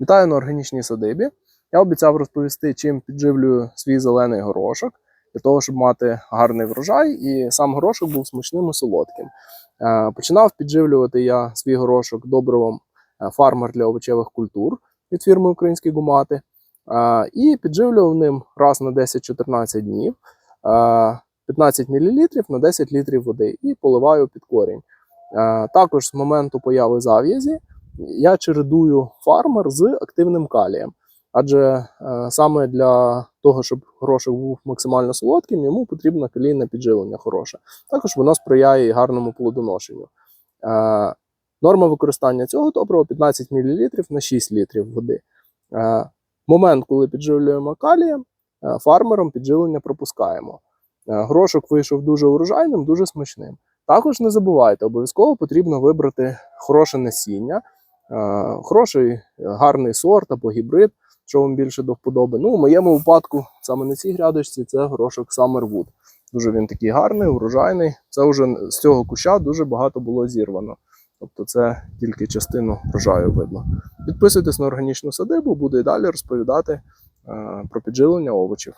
Вітаю на органічній садибі. Я обіцяв розповісти, чим підживлюю свій зелений горошок для того, щоб мати гарний врожай, і сам горошок був смачним і солодким. Е, Починав підживлювати я свій горошок добривом е, фармер для овочевих культур від фірми Українські гумати. Е, І підживлював ним раз на 10-14 днів е, 15 мл на 10 літрів води і поливаю під корінь. Також з моменту появи зав'язі я чередую фармер з активним калієм. Адже е, саме для того, щоб горошок був максимально солодким, йому потрібно калійне підживлення хороше. Також воно сприяє і гарному плодоношенню. Е, норма використання цього добрива 15 мл на 6 літрів води. Е, момент, коли підживлюємо калієм, фармером підживлення пропускаємо. Горошок вийшов дуже урожайним, дуже смачним. Також не забувайте, обов'язково потрібно вибрати хороше насіння, хороший е, гарний сорт або гібрид, що вам більше до вподоби. Ну, у моєму випадку, саме на цій грядочці, це горошок Summerwood. Дуже він такий гарний, урожайний. Це вже з цього куща дуже багато було зірвано. Тобто це тільки частину врожаю видно. Підписуйтесь на органічну садибу, буду і далі розповідати е, про підживлення овочів.